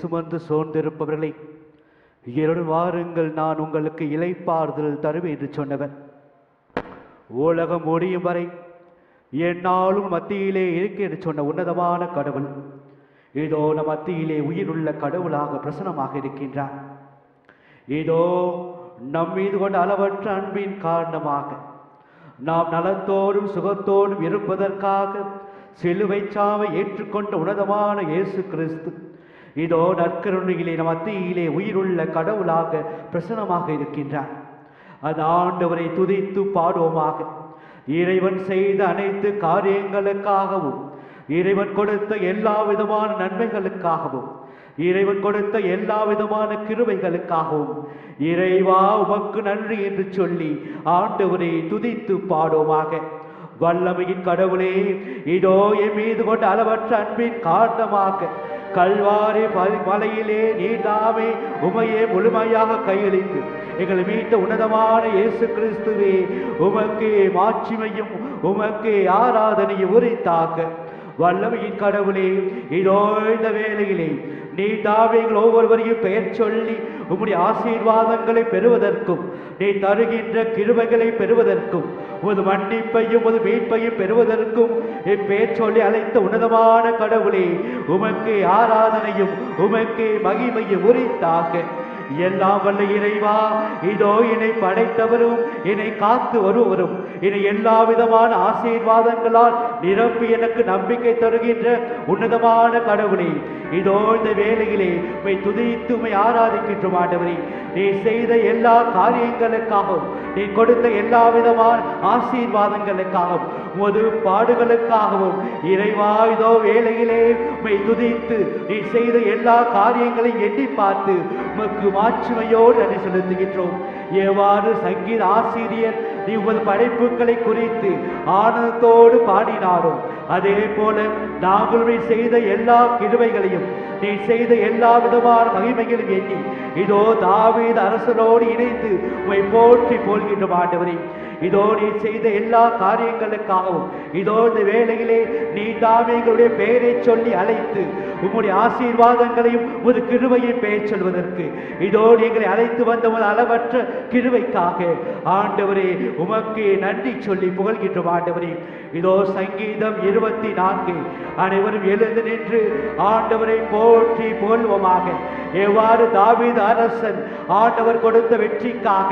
சுமந்து சோர்ந்திருப்பவர்களை இரண்டு வாருங்கள் நான் உங்களுக்கு இலைப்பாறுதல் தருவேன் என்று சொன்னவர். உலகம் முடியும் வரை என்னாலும் மத்தியிலே இருக்கு என்று சொன்ன உன்னதமான கடவுள். இதோ நம் மத்தியிலே உயிருள்ள கடவுளாக பிரசனமாக இருக்கின்றார். இதோ நம் மீது கொண்ட அளவற்ற அன்பின் காரணமாக நாம் நலத்தோடும் சுகத்தோடும் இருப்பதற்காக சிலுவை சாவை ஏற்றுக்கொண்ட உன்னதமான இயேசு கிறிஸ்து இதோ நற்கருணையிலே நம் மத்தியிலே உயிருள்ள கடவுளாக பிரசனமாக இருக்கின்றார். அது ஆண்டவரை துதித்து பாடுவோமாக. இறைவன் செய்த அனைத்து காரியங்களுக்காகவும் இறைவன் கொடுத்த எல்லா விதமான நன்மைகளுக்காகவும் இறைவன் கொடுத்த எல்லா விதமான கிருமைகளுக்காகவும் இறைவா உமக்கு நன்றி என்று சொல்லி ஆண்டவரை துதித்து பாடுவோமாக. வல்லமையின் கடவுளே இதோ என் மீது கொண்ட அளவற்ற அன்பின் காரணமாக கல்வாரி மலையிலே நீதாமே உமையே முழுமையாக கையளித்து எங்களை மீட்ட உன்னதமான இயேசு கிறிஸ்துவே உமக்கு மாட்சிமையும் உமக்கு ஆராதனையும் உரித்தாக்க. வல்லமையின் கடவுளே இதோ இந்த வேளையிலே நீ தாவைகள் ஒவ்வொருவரையும் பெயர் சொல்லி உம்முடைய ஆசீர்வாதங்களை பெறுவதற்கும் நீ தருகின்ற கிருபைகளை பெறுவதற்கும் உமது மன்னிப்பையும் உமது மீட்பையும் பெறுவதற்கும் என் சொல்லி அழைத்த உன்னதமான கடவுளே உமக்கு ஆராதனையும் உமக்கு மகிமையும் உரித்தாக எல்லாம் வல்ல இறைவா இதோ என்னை படைத்தவரும் என்னை காத்து வருவரும் என்னை எல்லா விதமான ஆசீர்வாதங்களால் நிரப்பி எனக்கு நம்பிக்கை தருகின்ற உன்னதமான கடவுளே இதோ இந்த வேலையிலே உமை துதித்து உமை ஆராதிக்கின்றோம் ஆண்டவரே நீ செய்த எல்லா காரியங்களுக்காகவும் நீ கொடுத்த எல்லா விதமான ஆசீர்வாதங்களுக்காகவும் உமது பாடுகளுக்காகவும் இறைவா இதோ வேலையிலே உமை துதித்து நீ செய்த எல்லா காரியங்களையும் எண்ணி பார்த்து உமக்கு மாட்சிமையோடு நன்றி செலுத்துகின்றோம். எவ்வாறு சங்கீத ஆசிரியர் நீ உங்கள் படைப்புகளை குறித்து ஆனந்தத்தோடு பாடினாரோ அதே போல நாங்கள் செய்த எல்லா கிருவைகளையும் நீ செய்த எல்லா விதமான மகிமைகளும் எண்ணி இதோ தாவீது அரசனோடு இணைந்து உம்மை போற்றி போல்கின்ற ஆண்டவரே. இதோ நீ செய்த எல்லா காரியங்களுக்காகவும் இதோ இந்த வேலையிலே நீ தாமே எங்களுடைய பெயரை சொல்லி அழைத்து உம்முடைய ஆசீர்வாதங்களையும் ஒரு கிருவையும் பெயர் சொல்வதற்கு. இதோ நீங்களை அழைத்து வந்த ஒரு அளவற்ற கிருவைக்காக ஆண்டவரே உமக்கு நன்றி சொல்லி புகழ்கின்றோம் ஆண்டவரே. இதோ சங்கீதம் இருபத்தி நான்கு அனைவரும் எழுந்து நின்று ஆண்டவரை போற்றி புகழ்வோமாக. எவ்வாறு தாவீது அரசன் ஆண்டவர் கொடுத்த வெற்றிக்காக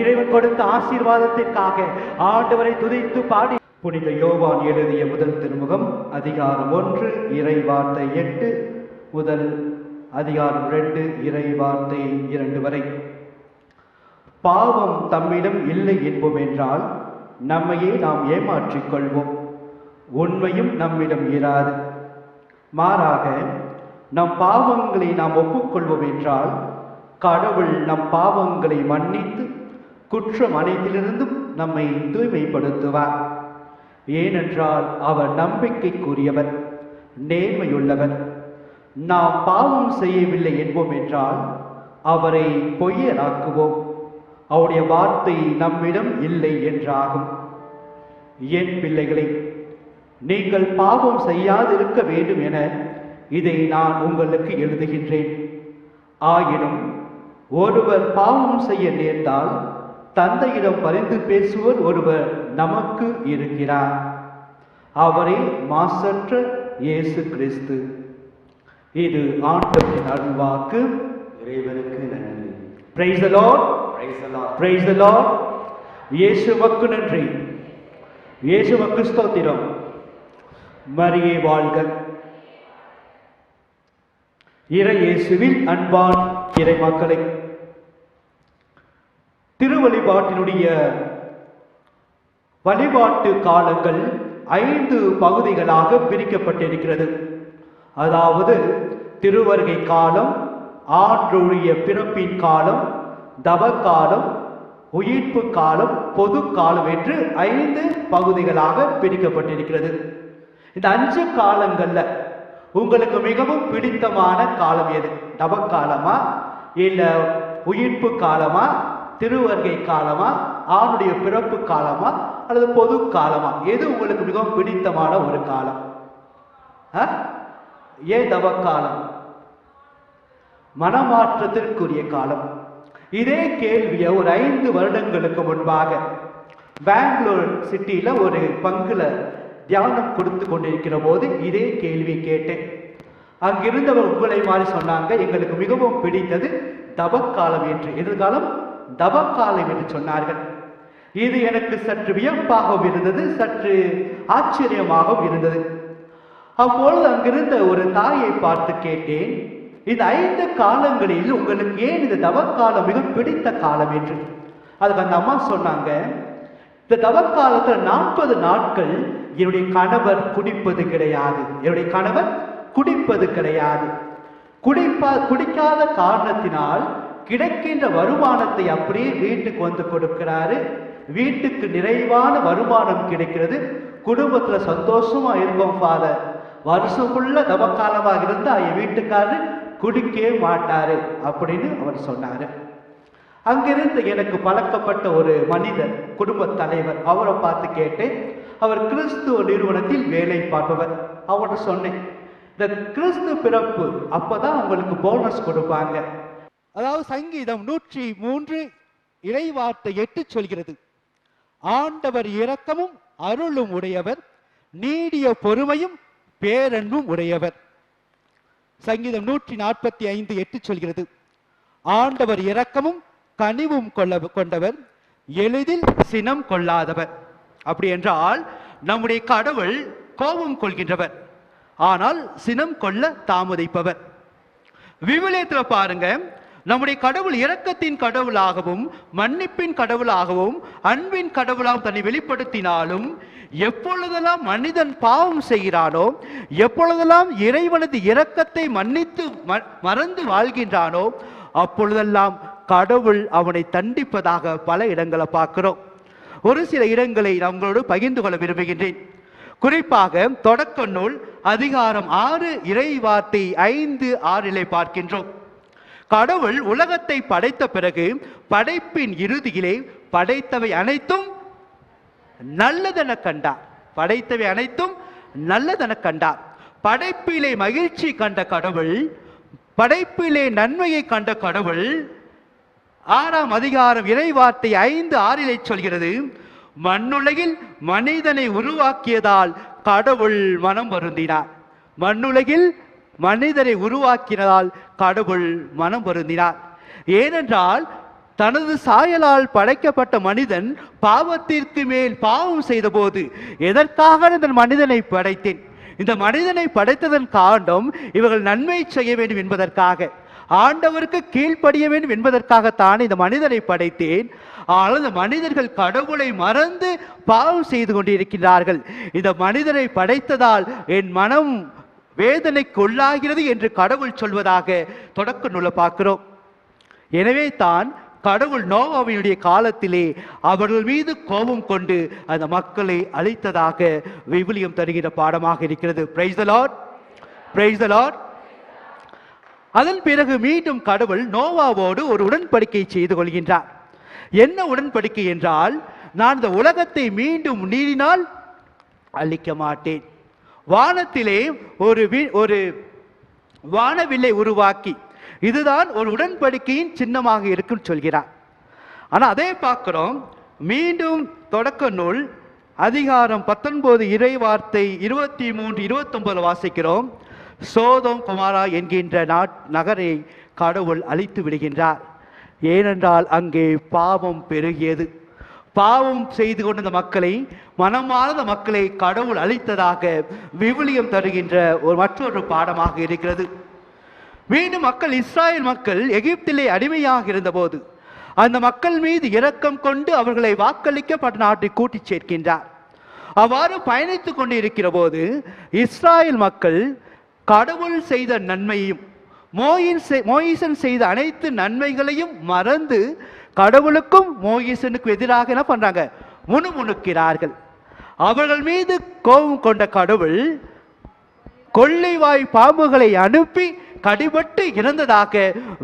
இறைவன் கொடுத்த ஆசீர்வாதத்திற்காக ஆண்டவரை துதித்து பாடி. புனித யோவான் எழுதிய முதல் திருமுகம் அதிகாரம் ஒன்று இறை வார்த்தை எட்டு முதல் அதிகாரம் ரெண்டு இறை வார்த்தை இரண்டு வரை. பாவம் தம்மிடம் இல்லை என்போம் என்றால் நம்மையே நாம் ஏமாற்றிக் கொள்வோம் உண்மையும் நம்மிடம் இராது. மாறாக நம் பாவங்களை நாம் ஒப்புக்கொள்வோம் என்றால் கடவுள் நம் பாவங்களை மன்னித்து குற்றம் அனைத்திலிருந்தும் நம்மை தூய்மைப்படுத்துவார் ஏனென்றால் அவர் நம்பிக்கைக்குரியவர் நேர்மையுள்ளவர். நாம் பாவம் செய்யவில்லை என்போம் என்றால் அவரை பொய்யராக்குவோம். அவருடைய வார்த்தை நம்மிடம் இல்லை என்றாகும். என் பிள்ளைகளே நீங்கள் பாவம் செய்யாதிருக்க வேண்டும் என இதை நான் உங்களுக்கு எழுதுகின்றேன். ஆயினும் ஒருவர் பாவம் செய்ய நேர்ந்தால் தந்தையிடம் பரிந்து பேசுவர் ஒருவர் நமக்கு இருக்கிறார். அவரே மாசற்ற இயேசு கிறிஸ்து. இது ஆண்டவரின் அருள்வாக்கு. இறைவனுக்கு நன்றி. Praise Lord. Praise Lord. இயேசுவுக்கு நன்றி. இயேசுவுக்கு ஸ்தோத்திரம். மரியே வாழ்க. இறை இயேசுவில் அன்பான் இறை மக்களை திருவழிபாட்டினுடைய வழிபாட்டு காலங்கள் ஐந்து பகுதிகளாக பிரிக்கப்பட்டிருக்கிறது. அதாவது திருவருகை காலம் ஆற்றுடைய பிறப்பின் காலம் தவக்காலம் உயிர்ப்பு காலம் பொது காலம் என்று ஐந்து பகுதிகளாக பிரிக்கப்பட்டிருக்கிறது. இந்த அஞ்சு காலங்கள்ல உங்களுக்கு மிகவும் பிடித்தமான காலம் எது? தவக்காலமா இல்ல உயிர்ப்பு காலமா? திருவருகை காலமா ஆணுடைய பிறப்பு காலமா அல்லது பொது காலமா? எது உங்களுக்கு மிகவும் பிடித்தமான ஒரு காலம்? ஆ? ஏன் தவக்காலம்? மனமாற்றத்திற்குரிய காலம். இதே கேள்வியை ஒரு ஐந்து வருடங்களுக்கு முன்பாக பெங்களூர் சிட்டியில ஒரு பங்குல தியானம் கொடுத்து கொண்டிருக்கிற போது இதே கேள்வி கேட்டேன். அங்கிருந்தவர் உங்களை மாதிரி சொன்னாங்க எங்களுக்கு மிகவும் பிடித்தது தவக்காலம் என்று. எதிர்காலம்? தவக்காலம் என்று சொன்னார்கள். இது எனக்கு சற்று வியப்பாகவும் இருந்தது சற்று ஆச்சரியமாகவும் இருந்தது. அப்பொழுது அங்கிருந்த ஒரு தாயை பார்த்து கேட்டேன் இந்த ஐந்து காலங்களில் உங்களுக்கு ஏன் இந்த தவக்காலம் மிக பிடித்த காலம் என்று? அதுக்கு அந்த அம்மா சொன்னாங்க இந்த தவக்காலத்தில் நாற்பது நாட்கள் என்னுடைய கணவர் குடிப்பது கிடையாது. என்னுடைய கணவர் குடிப்பது கிடையாது. குடிப்பா குடிக்காத காரணத்தினால் கிடைக்கின்ற வருமானத்தை அப்படியே வீட்டுக்கு வந்து கொடுக்கிறாரு. வீட்டுக்கு நிறைவான வருமானம் கிடைக்கிறது. குடும்பத்துல சந்தோஷமா இருக்கும் ஃபாதர் வருஷம் ஃபுல்லா தவக்காலமாக இருந்தா என் வீட்டுக்காரரு குடிக்கவே மாட்டாரு அப்படின்னு அவர் சொன்னாரு. அங்கிருந்து எனக்கு பழக்கப்பட்ட ஒரு மனிதர் குடும்ப தலைவர் அவரை பார்த்து கேட்டேன். அவர் கிறிஸ்துவ நிறுவனத்தில் வேலை பார்ப்பவர். அவர்கிட்ட சொன்னேன் இந்த கிறிஸ்து பிறப்பு அப்போதான் உங்களுக்கு போனஸ் கொடுப்பாங்க. அதாவது சங்கீதம் நூற்றி மூன்று இறைவார்த்தை எட்டு சொல்கிறது. ஆண்டவர் இரக்கமும் அருளும் உடையவர் நீடிய பொறுமையும் பேரன்பும் உடையவர். சங்கீதம் நூற்றி நாற்பத்தி ஐந்து எட்டு சொல்கிறது. ஆண்டவர் இரக்கமும் கனிவும் கொள்ள கொண்டவர் எளிதில் சினம் கொள்ளாதவர். அப்படி என்றால் நம்முடைய கடவுள் கோபம் கொள்கின்றவர் ஆனால் சினம் கொள்ள தாமதிப்பவர். விவிலியத்தில் பாருங்க நம்முடைய கடவுள் இரக்கத்தின் கடவுளாகவும் மன்னிப்பின் கடவுளாகவும் அன்பின் கடவுளாகவும் தன்னை வெளிப்படுத்தினாலும் எப்பொழுதெல்லாம் மனிதன் பாவம் செய்கிறானோ எப்பொழுதெல்லாம் இறைவனது இரக்கத்தை மன்னித்து ம- மறந்து வாழ்கின்றானோ அப்பொழுதெல்லாம் கடவுள் அவனை தண்டிப்பதாக பல இடங்களை பார்க்கிறோம். ஒரு சில இடங்களை நான் உங்களோடு பகிர்ந்து கொள்ள விரும்புகின்றேன். குறிப்பாக தொடக்க நூல் அதிகாரம் ஆறு இறை வார்த்தை ஐந்து ஆறிலே பார்க்கின்றோம். கடவுள் உலகத்தை படைத்த பிறகு படைப்பின் இறுதியிலே படைத்தவை அனைத்தும் நல்லதென கண்டார். படைத்தவை அனைத்தும் நல்லதென கண்டார். படைப்பிலே மகிழ்ச்சி கண்ட கடவுள் படைப்பிலே நன்மையை கண்ட கடவுள் ஆறாம் அதிகாரம் இறைவார்த்தை ஐந்து ஆறிலே சொல்கிறது மண்ணுலகில் மனிதனை உருவாக்கியதால் கடவுள் மனம் வருந்தினார். மண்ணுலகில் மனிதரை உருவாக்கினதால் கடவுள் மனம் வருந்தினார் ஏனென்றால் தனது சாயலால் படைக்கப்பட்ட மனிதன் பாவத்திற்கு மேல் பாவம் செய்தபோது எதற்காக இந்த மனிதனை படைத்தேன்? இந்த மனிதனை படைத்ததன் காண்டம் இவர்கள் நன்மை செய்ய வேண்டும் என்பதற்காக ஆண்டவருக்கு கீழ்ப்படிய வேண்டும் என்பதற்காகத்தான் இந்த மனிதனை படைத்தேன். ஆனால் இந்த மனிதர்கள் கடவுளை மறந்து பாவம் செய்து கொண்டிருக்கிறார்கள் இந்த மனிதனை படைத்ததால் என் மனம் வேதனைக்கு உள்ளாகிறது என்று கடவுள் சொல்வதாக தொடக்க நூலை பார்க்கிறோம். எனவே தான் கடவுள் நோவாவினுடைய காலத்திலே அவர்கள் மீது கோபம் கொண்டு அந்த மக்களை அழித்ததாக விவிலியம் தருகிற பாடமாக இருக்கிறது. பிரைஸ் லார்ட் பிரைஸ் லார்ட் அதன் பிறகு மீண்டும் கடவுள் நோவாவோடு ஒரு உடன்படிக்கை செய்து கொள்கின்றார். என்ன உடன்படிக்கை என்றால் நான் இந்த உலகத்தை மீண்டும் நீறினால் அழிக்க மாட்டேன். வானத்திலே ஒரு வி- ஒரு வானவில்லை உருவாக்கி. இதுதான் ஒரு உடன்படிக்கையின் சின்னமாக இருக்குன்னு சொல்கிறார். ஆனால் அதே பார்க்குறோம். மீண்டும் தொடக்க நூல் அதிகாரம் பத்தொன்பது இறை வார்த்தை இருபத்தி மூன்று இருபத்தொன்பது வாசிக்கிறோம். சோதம் குமாரா என்கின்ற நாட் நகரை கடவுள் அழித்து விடுகின்றார். ஏனென்றால் அங்கே பாவம் பெருகியது. பாவம் செய்து கொண்ட மக்களை மனமார்ந்த மக்களை கடவுள் அழித்ததாக விவிலியம் தருகின்ற ஒரு மற்றொரு பாடமாக இருக்கிறது. மீண்டும் மக்கள் இஸ்ராயல் மக்கள் எகிப்திலே அடிமையாக இருந்தபோது அந்த மக்கள் மீது இரக்கம் கொண்டு அவர்களை வாக்களிக்கப்பட்ட நாட்டை கூட்டி சேர்க்கின்றார். அவ்வாறு பயணித்துக் கொண்டு இருக்கிற போது இஸ்ராயல் மக்கள் கடவுள் செய்த நன்மையையும் மோயின் செய்- மோயிசன் செய்த அனைத்து நன்மைகளையும் மறந்து கடவுளுக்கும் மோயிசனுக்கும் எதிராக என்ன பண்றாங்க? முணுமுணுக்கிறார்கள். அவர்கள் மீது கோபம் கொண்ட கடவுள் கொள்ளைவாய் பாம்புகளை அனுப்பி கடிபட்டு இறந்ததாக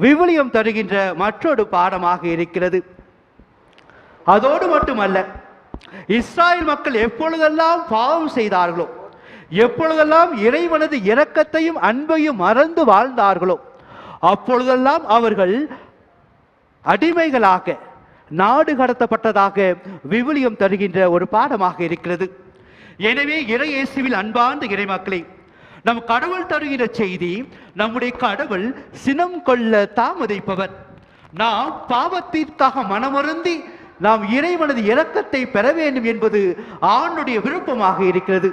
விவிலியம் தருகின்ற மற்றொரு பாடமாக இருக்கிறது. அதோடு மட்டுமல்ல இஸ்ராயல் மக்கள் எப்பொழுதெல்லாம் பாவம் செய்தார்களோ எப்பொழுதெல்லாம் இறைவனது இரக்கத்தையும் அன்பையும் மறந்து வாழ்ந்தார்களோ அப்பொழுதெல்லாம் அவர்கள் அடிமைகளாக நாடு கடத்தப்பட்டதாக விவிலியம் தருகின்ற ஒரு பாடமாக இருக்கிறது. எனவே இறையேசுவில் அன்பார்ந்த இறைமக்களே நம் கடவுள் தருகிற செய்தி நம்முடைய கடவுள் சினம் கொள்ள தாமதிப்பவர். நாம் பாவத்திற்காக மனமருந்தி நாம் இறைவனது இரக்கத்தை பெற வேண்டும் என்பது ஆணுடைய விருப்பமாக இருக்கிறது.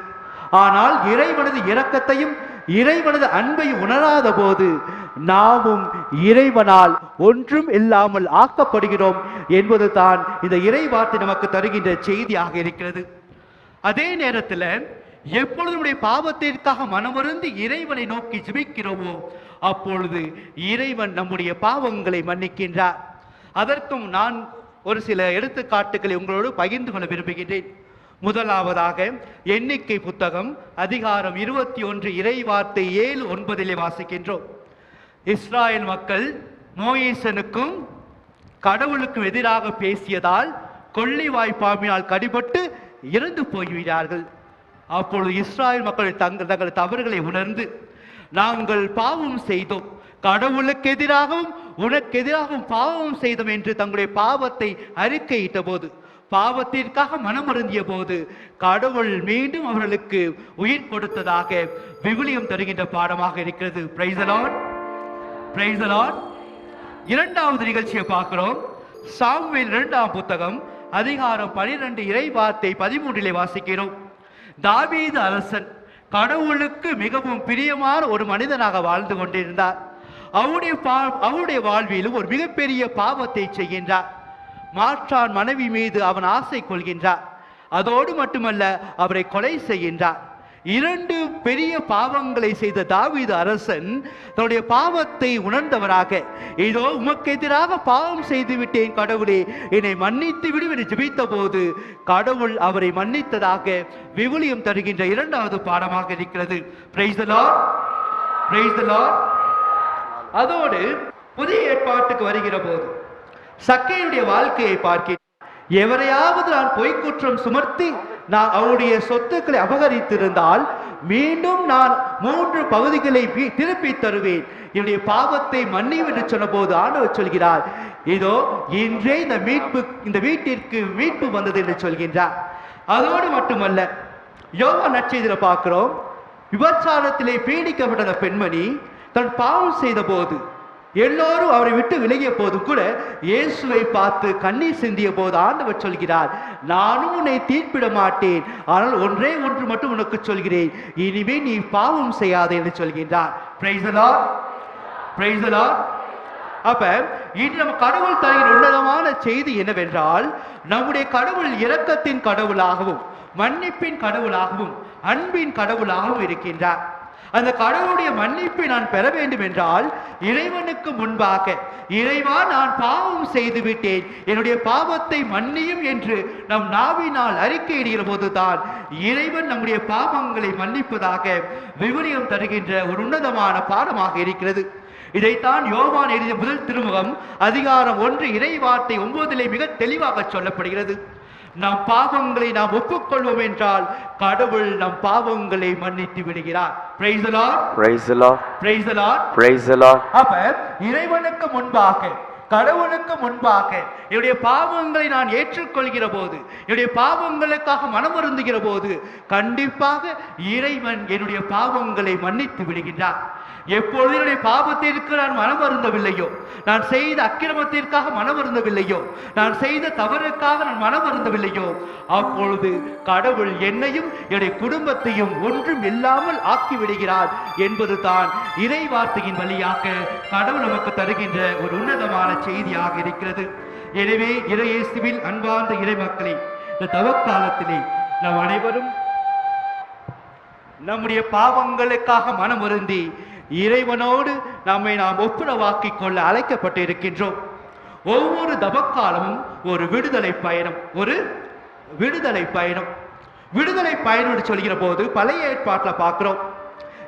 ஆனால் இறைவனது இரக்கத்தையும் இறைவனது அன்பை உணராத போது நாமும் இறைவனால் ஒன்றும் இல்லாமல் ஆக்கப்படுகிறோம் என்பது தான் இந்த இறைவார்த்தை நமக்கு தருகின்ற செய்தியாக இருக்கிறது. அதே நேரத்தில் எப்பொழுது நம்முடைய பாவத்திற்காக மனமருந்து இறைவனை நோக்கி ஜிபிக்கிறோமோ அப்பொழுது இறைவன் நம்முடைய பாவங்களை மன்னிக்கின்றார். அதற்கும் நான் ஒரு சில எடுத்துக்காட்டுகளை உங்களோடு பகிர்ந்து கொள்ள விரும்புகின்றேன். முதலாவதாக எண்ணிக்கை புத்தகம் அதிகாரம் இருபத்தி ஒன்று இறைவார்த்தை ஏழு ஒன்பதிலே வாசிக்கின்றோம். இஸ்ராயல் மக்கள் மோயேசனுக்கும் கடவுளுக்கும் எதிராக பேசியதால் கொள்ளைவாய் பாம்பினால் கடிபட்டு இறந்து போய்விடார்கள் அப்பொழுது இஸ்ராயல் மக்கள் தங்கள் தங்கள் தவறுகளை உணர்ந்து நாங்கள் பாவம் செய்தோம். கடவுளுக்கு எதிராகவும் உனக்கு எதிராகவும் பாவம் செய்தோம் என்று தங்களுடைய பாவத்தை அறிக்கையிட்ட போது பாவத்திற்காக மனமருந்திய போது கடவுள் மீண்டும் அவர்களுக்கு உயிர் கொடுத்ததாக விவிலியம் தருகின்ற பாடமாக இருக்கிறது. பிரைஸ் பிரைஸ் இரண்டாவது நிகழ்ச்சியை பார்க்கிறோம். சாமுவேல் இரண்டாம் புத்தகம் அதிகாரம் பனிரெண்டு இறை வார்த்தை பதிமூன்றிலே வாசிக்கிறோம். தாவீது அரசன் கடவுளுக்கு மிகவும் பிரியமான ஒரு மனிதனாக வாழ்ந்து கொண்டிருந்தார். அவருடைய பா அவருடைய வாழ்விலும் ஒரு மிகப்பெரிய பாவத்தை செய்கின்றார். மாற்றான் மனைவி மீது அவன் ஆசை கொள்கின்றார். அதோடு மட்டுமல்ல அவரை கொலை செய்கின்றார். இரண்டு பெரிய பாவங்களை செய்த தாவீது அரசன் தன்னுடைய பாவத்தை உணர்ந்தவராக இதோ உமக்கு எதிராக பாவம் செய்து விட்டேன் கடவுளே என்னை மன்னித்து விடு என்று ஜபித்த போது கடவுள் அவரை மன்னித்ததாக விவிலியம் தருகின்ற இரண்டாவது பாடமாக இருக்கிறது. அதோடு புதிய ஏற்பாட்டுக்கு வருகிற போது சக்கையுடைய வாழ்க்கையை பார்க்கிறேன் எவரையாவது நான் பொய்க்குற்றம் சுமர்த்தி நான் அவருடைய சொத்துக்களை அபகரித்திருந்தால் மீண்டும் நான் மூன்று பகுதிகளை வீ- திருப்பி தருவேன். என்னுடைய பாவத்தை மன்னியும் என்று சொன்னபோது ஆண்டவர் சொல்கிறார் இதோ இன்றே இந்த மீட்பு இந்த வீட்டிற்கு மீட்பு வந்தது என்று சொல்கின்றார். அதோடு மட்டுமல்ல யோகா நற்செய்தியில பார்க்கிறோம் விபச்சாரத்திலே பீடிக்கப்பட்ட பெண்மணி தன் பாவம் செய்த போது எல்லோரும் அவரை விட்டு விலகிய போது கூட இயேசுவை பார்த்து கண்ணீர் சிந்திய போது ஆண்டவர் சொல்கிறார் நானும் உன்னை தீர்ப்பிட மாட்டேன். ஆனால் ஒன்றே ஒன்று மட்டும் உனக்கு சொல்கிறேன். இனிமே நீ பாவம் செய்யாதே என்று சொல்கின்றார். பிரைசலா பிரைசலா அப்ப இன்று நம்ம கடவுள் தருகிற உன்னதமான செய்தி என்னவென்றால் நம்முடைய கடவுள் இரக்கத்தின் கடவுளாகவும் மன்னிப்பின் கடவுளாகவும் அன்பின் கடவுளாகவும் இருக்கின்றார். அந்த கடவுளுடைய மன்னிப்பை நான் பெற வேண்டும் என்றால் இறைவனுக்கு முன்பாக இறைவா நான் பாவம் செய்து விட்டேன். என்னுடைய பாவத்தை மன்னியும் என்று நம் நாவினால் அறிக்கையிடுகிற போதுதான் இறைவன் நம்முடைய பாவங்களை மன்னிப்பதாக விவரியம் தருகின்ற ஒரு உன்னதமான பாடமாக இருக்கிறது. இதைத்தான் யோவான் எழுதிய முதல் திருமுகம் அதிகாரம் ஒன்று இறைவார்த்தை ஒன்பதிலே மிக தெளிவாக சொல்லப்படுகிறது. நம் பாவங்களை நாம் ஒப்புக்கொள்வோம் என்றால் கடவுள் நம் பாவங்களை மன்னித்து விடுகிறார் praise the Lord Praise the Lord. praise the Lord Praise the Lord. அப்ப இறைவனுக்கு முன்பாக கடவுளுக்கு முன்பாக என்னுடைய பாவங்களை நான் ஏற்றுக்கொள்கிற போது என்னுடைய பாவங்களுக்காக மனமருந்துகிற போது கண்டிப்பாக இறைவன் என்னுடைய பாவங்களை மன்னித்து விடுகின்றார் எப்பொழுது என்னுடைய பாவத்திற்கு நான் மனம் அருந்தவில்லையோ நான் செய்த அக்கிரமத்திற்காக மனம் அருந்தவில்லையோ நான் செய்த தவறுக்காக நான் மனம் அருந்தவில்லையோ அப்பொழுது கடவுள் என்னையும் என்னுடைய குடும்பத்தையும் ஒன்றும் இல்லாமல் ஆக்கி விடுகிறார் என்பது தான் இறை வார்த்தையின் வழியாக கடவுள் நமக்கு தருகின்ற ஒரு உன்னதமான செய்தியாக இருக்கிறது. எனவே இறையேசுவில் அன்பார்ந்த இறை மக்களே இந்த தவக்காலத்திலே நாம் அனைவரும் நம்முடைய பாவங்களுக்காக மனம் வருந்தி இறைவனோடு நம்மை நாம் ஒப்புரவாக்கிக் கொள்ள அழைக்கப்பட்டு இருக்கின்றோம் ஒவ்வொரு தபக்காலமும் ஒரு விடுதலை பயணம் ஒரு விடுதலை பயணம். விடுதலை பயணம் சொல்கிற போது பழைய ஏற்பாட்டில் பார்க்கிறோம்.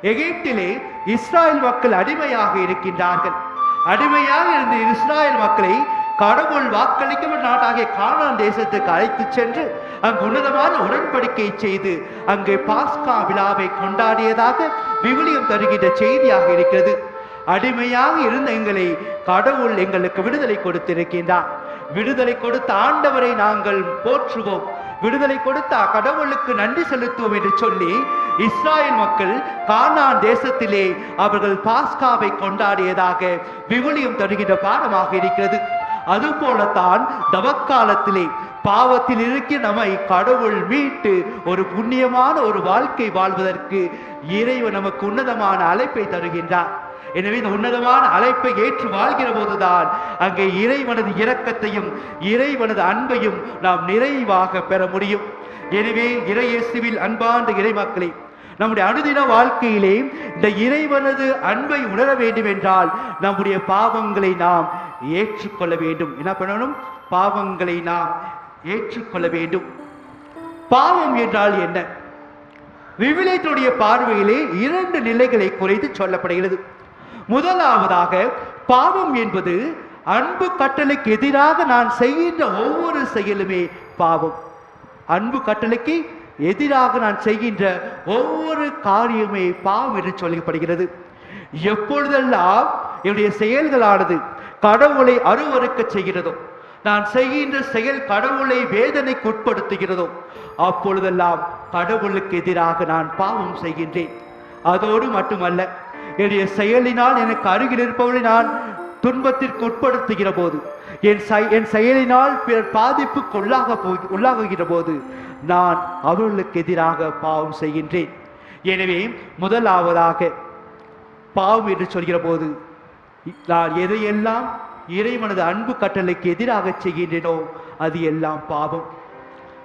எகிப்திலே இஸ்ராயல் மக்கள் அடிமையாக இருக்கின்றார்கள். அடிமையாக இருந்த இஸ்ராயல் மக்களை கடவுள் வாக்களிக்கப்பட்ட நாடாகிய கானான் தேசத்துக்கு அழைத்து சென்று அங்கு உன்னதமான உடன்படிக்கை செய்து அங்கே பாஸ்கா விழாவை கொண்டாடியதாக விவிலியம் தருகின்ற செய்தியாக இருக்கிறது. அடிமையாக இருந்த எங்களை கடவுள் எங்களுக்கு விடுதலை கொடுத்திருக்கின்றார். விடுதலை கொடுத்த ஆண்டவரை நாங்கள் போற்றுவோம். விடுதலை கொடுத்த கடவுளுக்கு நன்றி செலுத்துவோம் என்று சொல்லி இஸ்ராயல் மக்கள் கானான் தேசத்திலே அவர்கள் பாஸ்காவை கொண்டாடியதாக விவிலியம் தருகின்ற பாடமாக இருக்கிறது. அதுபோலத்தான் தவக்காலத்திலே பாவத்தில் இருக்க நம்மை கடவுள் மீட்டு ஒரு புண்ணியமான ஒரு வாழ்க்கை வாழ்வதற்கு இறைவன் நமக்கு உன்னதமான அழைப்பை தருகின்றார். எனவே இந்த உன்னதமான அழைப்பை ஏற்று வாழ்கிற போதுதான் அங்கே இறைவனது இரக்கத்தையும் இறைவனது அன்பையும் நாம் நிறைவாக பெற முடியும். எனவே இறையேசுவில் அன்பார்ந்த இறைமக்களே நம்முடைய அனுதின வாழ்க்கையிலே இந்த இறைவனது அன்பை உணர வேண்டும் என்றால் நம்முடைய பாவங்களை நாம் ஏற்றுக்கொள்ள வேண்டும். என்ன பண்ணணும்? பாவங்களை நாம் ஏற்றுக்கொள்ள வேண்டும். பாவம் என்றால் என்ன? விவிலியத்துடைய பார்வையிலே இரண்டு நிலைகளை குறைத்து சொல்லப்படுகிறது. முதலாவதாக பாவம் என்பது அன்பு கட்டளைக்கு எதிராக நான் செய்கின்ற ஒவ்வொரு செயலுமே பாவம். அன்பு கட்டளைக்கு எதிராக நான் செய்கின்ற ஒவ்வொரு காரியமே பாவம் என்று சொல்லப்படுகிறது. எப்பொழுதெல்லாம் என்னுடைய செயல்களானது கடவுளை அருவறுக்க செய்கிறதோ நான் செய்கின்ற செயல் கடவுளை வேதனைக்கு உட்படுத்துகிறதோ அப்பொழுதெல்லாம் கடவுளுக்கு எதிராக நான் பாவம் செய்கின்றேன். அதோடு மட்டுமல்ல என்னுடைய செயலினால் எனக்கு அருகில் இருப்பவர்களை நான் துன்பத்திற்கு உட்படுத்துகிற போது என் என் செயலினால் பிறர் பாதிப்புக்கு உள்ளாக போ உள்ளாகுகிற போது நான் அவர்களுக்கு எதிராக பாவம் செய்கின்றேன். எனவே முதலாவதாக பாவம் என்று சொல்கிற போது நான் எதையெல்லாம் இறைவனது அன்பு கட்டளைக்கு எதிராக செய்கின்றனோ அது எல்லாம் பாவம்.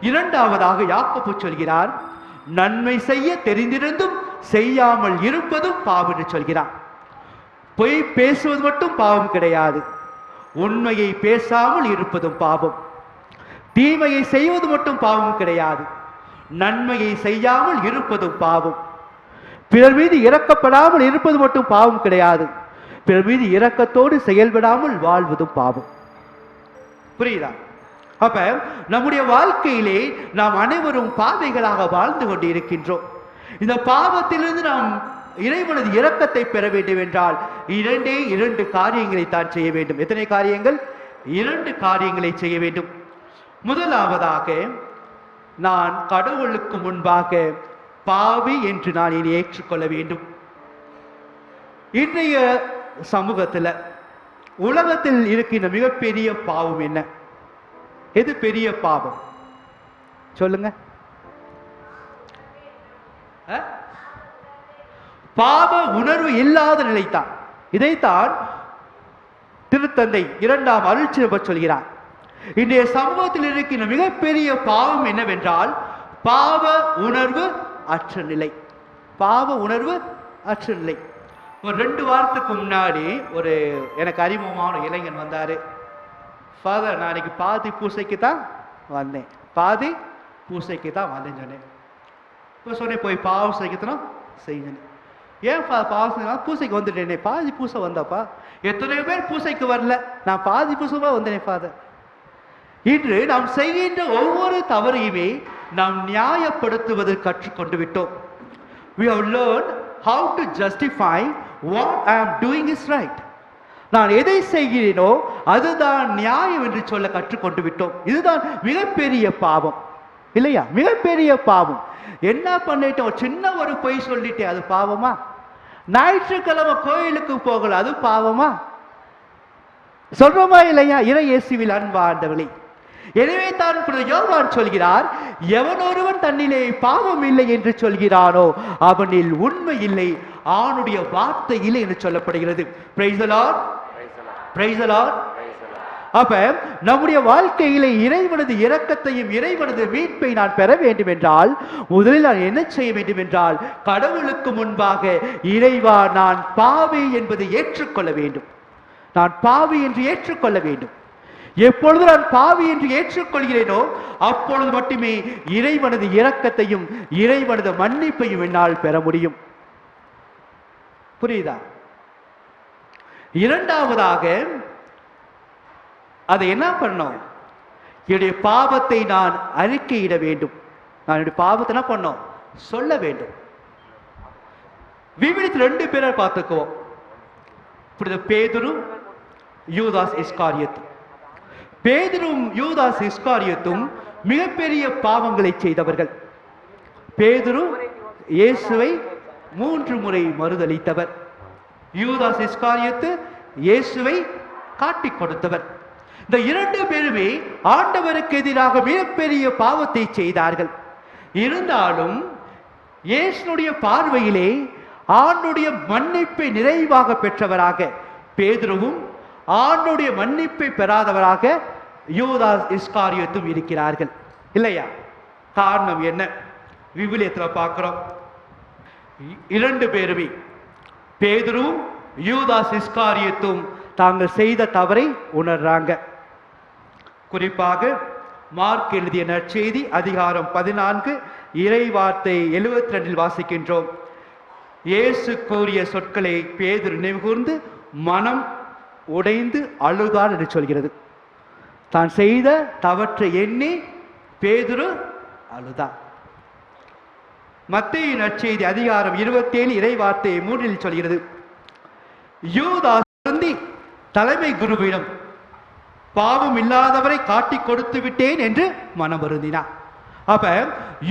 இரண்டாவதாக யாக்கப்பு சொல்கிறார் நன்மை செய்ய தெரிந்திருந்தும் செய்யாமல் இருப்பதும் பாவம் என்று சொல்கிறார். பொய் பேசுவது மட்டும் பாவம் கிடையாது உண்மையை பேசாமல் இருப்பதும் பாவம். தீமையை செய்வது மட்டும் பாவம் கிடையாது நன்மையை செய்யாமல் இருப்பதும் பாவம். பிறர் மீது இறக்கப்படாமல் இருப்பது மட்டும் பாவம் கிடையாது. பிறர் மீது இரக்கத்தோடு செயல்படாமல் வாழ்வதும் பாவம். புரியுதா? அப்ப நம்முடைய வாழ்க்கையிலே நாம் அனைவரும் பாவைகளாக வாழ்ந்து கொண்டு இருக்கின்றோம் இந்த பாவத்திலிருந்து நாம் இறைவனது இரக்கத்தை பெற வேண்டும் என்றால் இரண்டே இரண்டு காரியங்களை தான் செய்ய வேண்டும். எத்தனை காரியங்கள்? இரண்டு காரியங்களை செய்ய வேண்டும். முதலாவதாக நான் கடவுளுக்கு முன்பாக பாவி என்று நான் இனி ஏற்றுக்கொள்ள வேண்டும். இன்றைய சமூகத்தில் உலகத்தில் இருக்கின்ற மிகப்பெரிய பாவம் என்ன? எது பெரிய பாவம்? சொல்லுங்க. பாவ உணர்வு இல்லாத நிலைத்தான் இதைத்தான் திருத்தந்தை இரண்டாம் அருள்சிறப்ப சொல்கிறார். இன்றைய சமூகத்தில் இருக்கின்ற மிகப்பெரிய பாவம் என்னவென்றால் பாவ உணர்வு அற்ற நிலை. பாவ உணர்வு அற்ற நிலை. ஒரு ரெண்டு வாரத்துக்கு முன்னாடி ஒரு எனக்கு அறிமுகமான இளைஞன் வந்தார். ஃபாதர் நான் இன்னைக்கு பாதி பூசைக்கு தான் வந்தேன். பாதி பூசைக்கு தான் வந்தேன்னு சொன்னேன். இப்போ சொன்னேன் போய் பாவம் செய்யத்தனும் செய்யணும் ஏன் பா பாவம் செய்யணும் பூசைக்கு வந்துட்டேனே. பாதி பூசை வந்தாப்பா? எத்தனையோ பேர் பூசைக்கு வரல. நான் பாதி பூசமா வந்தேனே ஃபாதர் இன்று நாம் செய்கின்ற ஒவ்வொரு தவறையுமே நாம் நியாயப்படுத்துவது கற்றுக்கொண்டு விட்டோம். We have learn how to justify what I am doing is right நான் எதை செய்கிறேனோ அதுதான் நியாயம் என்று சொல்ல கற்றுக்கொண்டு விட்டோம். இதுதான் மிகப்பெரிய பாவம். இல்லையா? மிகப்பெரிய பாவம். என்ன பண்ணிட்டோம்? சின்ன ஒரு பொய் சொல்லிட்டே அது பாவமா? ஞாயிற்றுக்கிழமை கோயிலுக்கு போகல அது பாவமா? சொல்றோமா இல்லையா? இறை இயேசுவில் அன்பாண்டவளே எனவே தான் புனித யோவான் சொல்கிறார் எவன் ஒருவன் தன்னிலே பாவம் இல்லை என்று சொல்கிறானோ அவனில் உண்மை இல்லை ஆணுடைய வார்த்தை இல்லை என்று சொல்லப்படுகிறது. பிரைஸ் லார்ட் அப்ப நம்முடைய வாழ்க்கையிலே இறைவனது இரக்கத்தையும் இறைவனது மீட்பை நான் பெற வேண்டும் என்றால் முதலில் நான் என்ன செய்ய வேண்டும் என்றால் கடவுளுக்கு முன்பாக இறைவா நான் பாவி என்பதை ஏற்றுக்கொள்ள வேண்டும். நான் பாவி என்று ஏற்றுக்கொள்ள வேண்டும். எப்பொழுது நான் பாவி என்று ஏற்றுக்கொள்கிறேனோ அப்பொழுது மட்டுமே இறைவனது இரக்கத்தையும் இறைவனது மன்னிப்பையும் என்னால் பெற முடியும். புரியுதா? இரண்டாவதாக அதை என்ன பண்ணோம்? என்னுடைய பாவத்தை நான் அறிக்கையிட வேண்டும். நான் என்னுடைய பாவத்தை என்ன பண்ணோம்? சொல்ல வேண்டும். விவிலியத்தில் ரெண்டு பேரை பார்த்துக்குவோம். பேதுரும் பேதுரு யூதாஸ் இஸ்காரியத். பேதரும் யூதாஸ் இஸ்காரியத்தும் மிகப்பெரிய பாவங்களை செய்தவர்கள். பேதுரு இயேசுவை மூன்று முறை மறுதளித்தவர் யூதாஸ் இஸ்காரியத்து இயேசுவை காட்டிக் கொடுத்தவர். இந்த இரண்டு பேருமே ஆண்டவருக்கு எதிராக மிகப்பெரிய பாவத்தை செய்தார்கள். இருந்தாலும் இயேசுடைய பார்வையிலே ஆண்டுடைய மன்னிப்பை நிறைவாக பெற்றவராக பேதுருவும் ஆண்டுடைய மன்னிப்பை பெறாதவராக யூதாஸ் இஸ்காரியத்தும் இருக்கிறார்கள். இல்லையா? காரணம் என்ன? விவிலியத்தில் பார்க்குறோம். இரண்டு பேருமே பேதரும் யூதாஸ் இஸ்காரியத்தும் தாங்கள் செய்த தவறை உணர்றாங்க. குறிப்பாக மார்க் எழுதிய நற்செய்தி அதிகாரம் பதினான்கு இறை வார்த்தை எழுபத்தி ரெண்டில் வாசிக்கின்றோம். இயேசு கூறிய சொற்களை பேது நினைவுகூர்ந்து மனம் உடைந்து அழுதான் என்று சொல்கிறது. தான் செய்த தவற்றை எண்ணி பேதுரு அழுதான் மத்திய நற்செய்தி அதிகாரம் இருபத்தேழு இறை வார்த்தையை மூன்றில் சொல்கிறது. யூதா வருந்தி தலைமை குருவிடம் பாவம் இல்லாதவரை காட்டி கொடுத்து விட்டேன் என்று மனம் வருந்தினார் அப்ப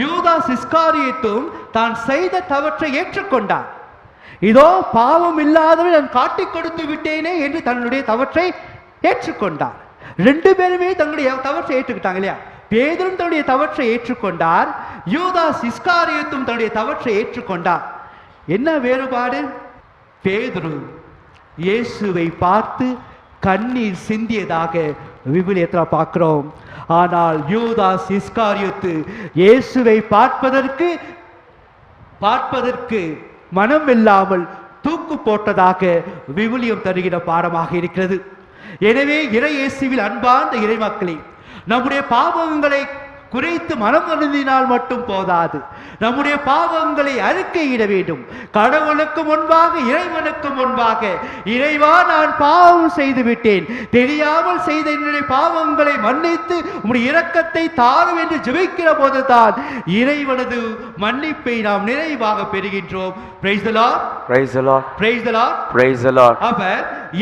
யூதா சிஸ்காரியத்தும் தான் செய்த தவற்றை ஏற்றுக்கொண்டார் இதோ பாவம் இல்லாதவரை நான் காட்டிக் கொடுத்து விட்டேனே என்று தன்னுடைய தவற்றை ஏற்றுக்கொண்டார். ரெண்டு பேருமே தங்களுடைய தவற்றை ஏற்றுக்கிட்டாங்க இல்லையா? பேதரும் தன்னுடைய தவற்றை ஏற்றுக்கொண்டார் யூதாஸ் இஸ்காரியத்தும் தன்னுடைய தவற்றை ஏற்றுக்கொண்டார். என்ன வேறுபாடு? பேதுரு இயேசுவை பார்த்து கண்ணீர் சிந்தியதாக விவிலியத்தில் பார்க்கிறோம். ஆனால் யூதாஸ் இஸ்காரியத்து இயேசுவை பார்ப்பதற்கு பார்ப்பதற்கு மனம் இல்லாமல் தூக்கு போட்டதாக விவிலியம் தருகிற பாடமாக இருக்கிறது. எனவே இறையேசுவில் அன்பார்ந்த இறைமக்களே நம்முடைய பாவங்களை குறைத்து மனம் அருந்தினால் மட்டும் போதாது. நம்முடைய பாவங்களை அறிக்கையிட வேண்டும். கடவுளுக்கு முன்பாக இறைவனுக்கு முன்பாக. இறைவா நான் பாவம் செய்து விட்டேன் தெரியாமல் செய்த என்னுடைய பாவங்களை மன்னித்து உம்முடைய இரக்கத்தை தாரும் என்று ஜெபிக்கிற போதுதான் இறைவனது மன்னிப்பை நாம் நிறைவாக பெறுகின்றோம். அப்ப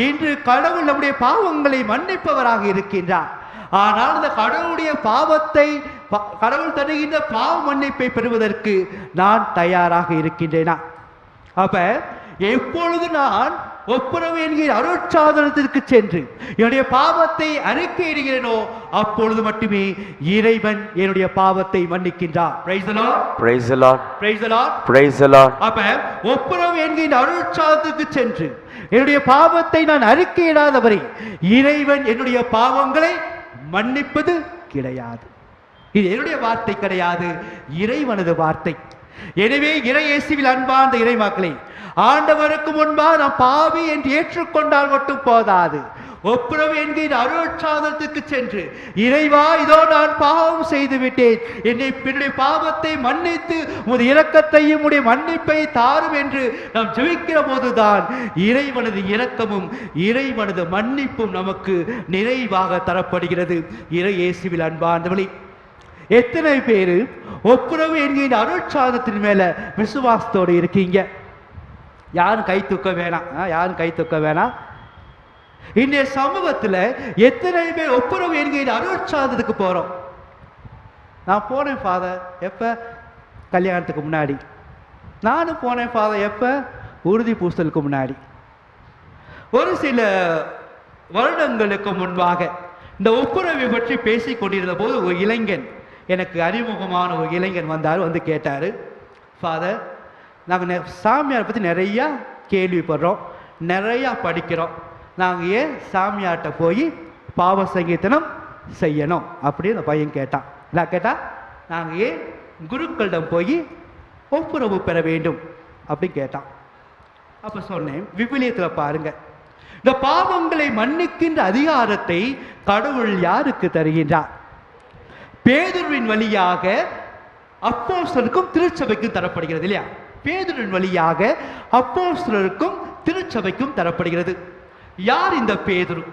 இன்று கடவுள் நம்முடைய பாவங்களை மன்னிப்பவராக இருக்கின்றார். ஆனால் இந்த கடவுளுடைய பாவத்தை ப- கடவுள் தருகின்ற பாவ மன்னிப்பை பெறுவதற்கு நான் தயாராக இருக்கின்றேனா? அப்ப எப்பொழுது நான் ஒப்புரவு என்கிற அருட்சாதனத்திற்கு சென்று என்னுடைய பாவத்தை அறிக்கையிடுகிறேனோ அப்பொழுது மட்டுமே இறைவன் என்னுடைய பாவத்தை மன்னிக்கின்றார். அப்ப ஒப்புரவு என்கின்ற அருட்சாதத்துக்கு சென்று என்னுடைய பாவத்தை நான் அறிக்கையிடாதவரை இறைவன் என்னுடைய பாவங்களை மன்னிப்பது கிடையாது. இது என்னுடைய வார்த்தை கிடையாது. இறைவனது வார்த்தை. எனவே இறை இயேசுவில் அன்பார்ந்த இறைமக்களை ஆண்டவருக்கு முன்பாக நாம் பாவி என்று ஏற்றுக்கொண்டால் மட்டும் போதாது. ஒப்புரவு என்கிற அருட்சாதனத்துக்கு சென்று இறைவா இதோ நான் பாவம் செய்து விட்டேன். என்னை என்னுடைய பாவத்தை மன்னித்து உமது இரக்கத்தையும் உடைய மன்னிப்பை தாரும் என்று நாம் ஜெபிக்கிற போதுதான் இறைவனது இரக்கமும் இறைவனது மன்னிப்பும் நமக்கு நிறைவாக தரப்படுகிறது. இறை இயேசுவில் அன்பார்ந்தவளை எத்தனை பேர் ஒப்புரவு என்கிற அருட்சாதத்தின் மேல விசுவாசத்தோடு இருக்கீங்க? யாரும் கை தூக்க வேணாம். ஆ, யாரும் கை தூக்க வேணாம். இன்றைய சமூகத்தில் எத்தனை பேர் ஒப்புரவு என்கிற அருட்சாதத்துக்கு போகிறோம் நான் போனேன் ஃபாதர் எப்போ? கல்யாணத்துக்கு முன்னாடி. நானும் போனேன் ஃபாதர் எப்போ? உறுதி பூசலுக்கு முன்னாடி. ஒரு சில வருடங்களுக்கு முன்பாக இந்த ஒப்புரவை பற்றி பேசிக் கொண்டிருந்த போது ஒரு இளைஞன் எனக்கு அறிமுகமான ஒரு இளைஞன் வந்தார் வந்து கேட்டார் ஃபாதர் நாங்கள் சாமியாரை பற்றி நிறையா கேள்விப்படுறோம் நிறையா படிக்கிறோம். நாங்கள் ஏன் சாமியார்கிட்ட போய் பாவ சங்கீதனம் செய்யணும் அப்படின்னு அந்த பையன் கேட்டான். நான் கேட்டால் நாங்கள் ஏன் குருக்களிடம் போய் ஒப்புரவு பெற வேண்டும் அப்படின்னு கேட்டான். அப்போ சொன்னேன் விவிலியத்தில் பாருங்கள் இந்த பாவங்களை மன்னிக்கின்ற அதிகாரத்தை கடவுள் யாருக்கு தருகின்றார்? பேதுருவின் வழியாக அப்போஸ்தலருக்கும் திருச்சபைக்கும் தரப்படுகிறது இல்லையா? பேதுருவின் வழியாக அப்போஸ்தலருக்கும் திருச்சபைக்கும் தரப்படுகிறது. யார் இந்த பேதுரு?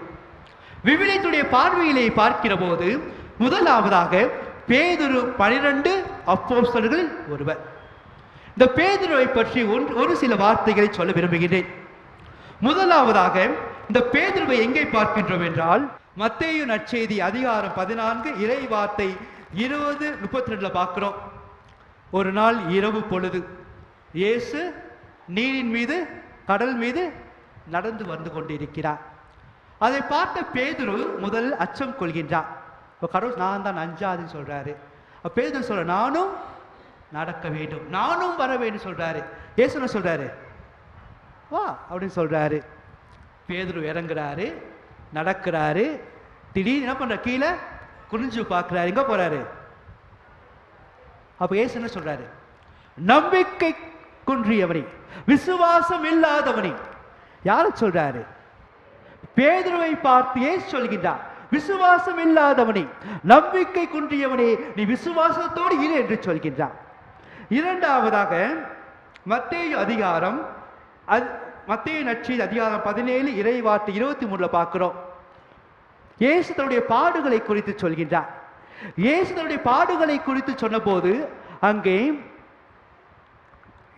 விவிலியத்துடைய பார்வையிலே பார்க்கிற போது முதலாவதாக பேதுரு பனிரெண்டு அப்போஸ்தர்கள் ஒருவர். இந்த பேதுருவை பற்றி ஒன்று ஒரு சில வார்த்தைகளை சொல்ல விரும்புகிறேன் முதலாவதாக இந்த பேதுருவை எங்கே பார்க்கின்றோம் என்றால் மத்தேயு நற்செய்தி அதிகாரம் பதினான்கு இறை வார்த்தை இருபது முப்பத்தி ரெண்டுல பார்க்கிறோம். ஒரு நாள் இரவு பொழுது இயேசு நீரின் மீது கடல் மீது நடந்து வந்து கொண்டிருக்கிறார். அதை பார்த்த பேதுரு முதல் அச்சம் கொள்கின்றார். இப்போ கடவுள் நான் தான் அஞ்சாதுன்னு சொல்றாரு. அப்போ பேதுரு சொல்ற நானும் நடக்க வேண்டும். நானும் வர வேண்டும் சொல்றாரு. ஏசுன சொல்கிறாரு சொல்றாரு? வா அப்படின்னு சொல்றாரு. பேதுரு இறங்குறாரு நடக்கிறாரு. திடீர்னு என்ன பண்ணுற கீழே குனிஞ்சு பார்க்குறாரு. எங்கே போறாரு? அப்போ இயேசு என்ன சொல்றாரு? நம்பிக்கை குன்றியவனை விசுவாசம் இல்லாதவனே யார சொல்றாரு? பேதுருவை பார்த்து சொல்கின்றார்? விசுவாசம் இல்லாதவனே நம்பிக்கை குன்றியவனே நீ விசுவாசத்தோடு இரு என்று சொல்கின்றார். இரண்டாவதாக மத்தேயு அதிகாரம் அது மத்திய நற்செய்தி அதிகாரம் பதினேழு இறைவாட்டு இருபத்தி மூணுல பார்க்கிறோம். இயேசு தன்னுடைய பாடுகளை குறித்து சொல்கின்றார். இயேசு தன்னுடைய பாடுகளை குறித்து சொன்னபோது அங்கே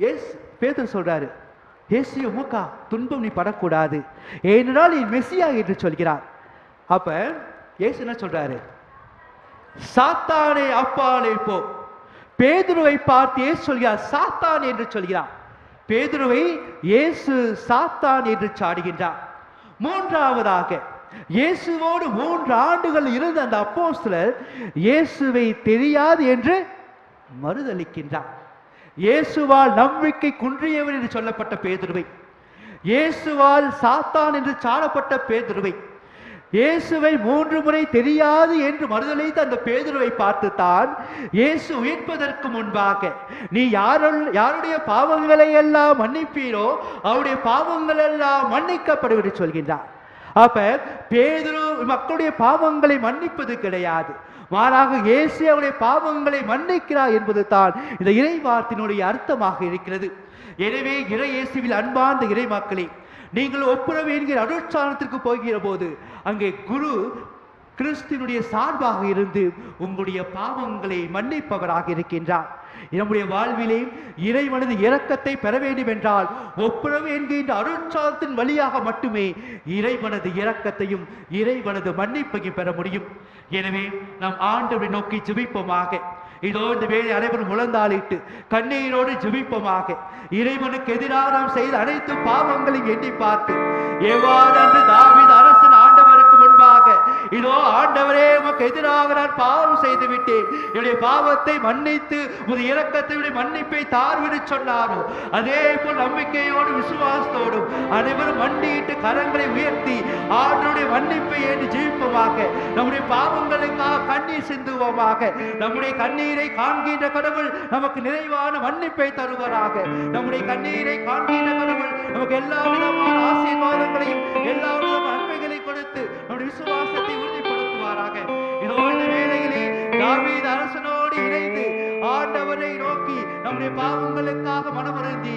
எஸ் பேதர் சொல்றாரு ஏசு உமக்கா துன்பம் நீ படக்கூடாது. ஏனென்றால் நீ மெஸ்ஸியா என்று சொல்கிறார். அப்ப இயேசு என்ன சொல்றாரு? சாத்தானே அப்பாலே போ. பேதுருவை பார்த்து ஏசு சொல்கிறார் சாத்தான் என்று சொல்கிறார். பேதுருவை இயேசு சாத்தான் என்று சாடுகின்றார். மூன்றாவதாக இயேசுவோடு மூன்று ஆண்டுகள் இருந்த அந்த அப்போஸ்தலர் இயேசுவை தெரியாது என்று மறுதளிக்கின்றார் இயேசுவால் நம்பிக்கை குன்றியவர் என்று சொல்லப்பட்ட பேதுருவை. இயேசுவால் சாத்தான் என்று சாடப்பட்ட பேதுருவை. இயேசுவை மூன்று முறை தெரியாது என்று மறுதளித்த அந்த பேதுருவை பார்த்து தான் இயேசு உயிர்ப்பதற்கு முன்பாக நீ யாருள் யாருடைய பாவங்களை எல்லாம் மன்னிப்பீரோ அவருடைய பாவங்கள் எல்லாம் மன்னிக்கப்படும் என்று சொல்கின்றார். அப்ப பேதுரு மக்களுடைய பாவங்களை மன்னிப்பது கிடையாது. மாறாக இயேசு அவருடைய பாவங்களை மன்னிக்கிறார் என்பது தான் இந்த இறை வார்த்தையினுடைய அர்த்தமாக இருக்கிறது. எனவே இறை இயேசுவில் அன்பார்ந்த இறை மக்களே நீங்கள் ஒப்புரவு என்கிற அனுஷ்டானத்திற்கு போகிற போது அங்கே குரு கிறிஸ்தினுடைய சார்பாக இருந்து உங்களுடைய பாவங்களை மன்னிப்பவராக இருக்கின்றார். நம்முடைய வாழ்விலே இறைவனது இரக்கத்தை பெற வேண்டும் என்றால் ஒப்புரவு என்கின்ற அருட்சாலத்தின் வழியாக மட்டுமே இறைவனது இரக்கத்தையும் இறைவனது மன்னிப்பையும் பெற முடியும். எனவே நாம் ஆண்டவரை நோக்கி ஜெபிப்போமாக. இதோ இந்த வேலை அனைவரும் முழந்தாளிட்டு கண்ணீரோடு ஜெபிப்போமாக. இறைவனுக்கு எதிராக நாம் செய்த அனைத்து பாவங்களையும் எண்ணி பார்த்து எவ்வாறு அன்று இதோ ஆண்டவரே உமக்கு எதிராக நான் பாவம் செய்து விட்டேன் என்னுடைய பாவத்தை மன்னித்து உமது இரக்கத்தை உடைய மன்னிப்பை தார்விடு சொன்னாரோ. அதே போல் நம்பிக்கையோடு விசுவாசத்தோடும் அனைவரும் மண்டியிட்டு கரங்களை உயர்த்தி ஆண்டனுடைய மன்னிப்பை ஏற்று ஜீவிப்போமாக நம்முடைய பாவங்களுக்காக கண்ணீர் சிந்துவோமாக. நம்முடைய கண்ணீரை காண்கின்ற கடவுள் நமக்கு நிறைவான மன்னிப்பை தருவராக. நம்முடைய கண்ணீரை காண்கின்ற கடவுள் நமக்கு எல்லா விதமான ஆசீர்வாதங்களையும் எல்லா விதமான நன்மைகளை கொடுத்து நம்முடைய விசுவாசத்தை உறுதிப்படுத்துவாராக. இதோ இந்த வேளையிலே தாவீது அரசனோடு இணைந்து ஆண்டவரை நோக்கி நம்முடைய பாவங்களுக்காக மனமருந்தி